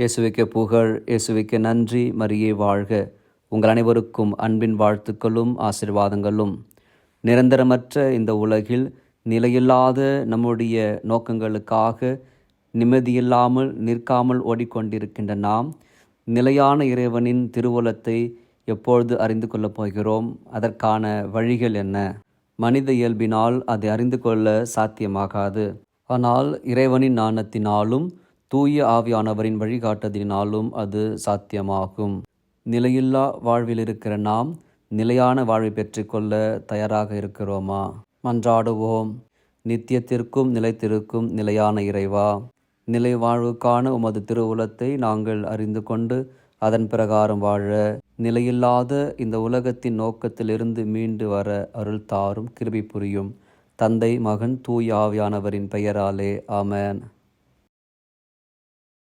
இயேசுவிக்க புகழ் இயேசுவிக்க நன்றி. மரியே வாழ்க. உங்கள் அனைவருக்கும் அன்பின் வாழ்த்துக்களும் ஆசீர்வாதங்களும். நிரந்தரமற்ற இந்த உலகில் நிலையில்லாத நம்முடைய நோக்கங்களுக்காக நிம்மதியில்லாமல் நிற்காமல் ஓடிக்கொண்டிருக்கின்ற நாம் நிலையான இறைவனின் திருவுலத்தை எப்பொழுது அறிந்து கொள்ளப் போகிறோம்? அதற்கான வழிகள் என்ன? மனித இயல்பினால் அதை அறிந்து கொள்ள சாத்தியமாகாது. ஆனால் இறைவனின் நாணத்தினாலும் தூய ஆவியானவரின் வழிகாட்டுதலினாலும் அது சாத்தியமாகும். நிலையில்லா வாழ்வில் இருக்கிற நாம் நிலையான வாழ்வை பெற்றுக்கொள்ள தயாராக இருக்கிறோமா? மன்றாடுவோம். நித்தியத்திற்கும் நிலைத்திருக்கும் நிலையான இறைவா நிலை வாழ்வுக்கான உமது திருவுலத்தை நாங்கள் அறிந்து கொண்டு அதன் பிரகாரம் வாழ நிலையில்லாத இந்த உலகத்தின் நோக்கத்திலிருந்து மீண்டு வர அருள் தாரும் கிருபி புரியும் தந்தை மகன் தூய் ஆவியானவரின் பெயராலே ஆமேன்.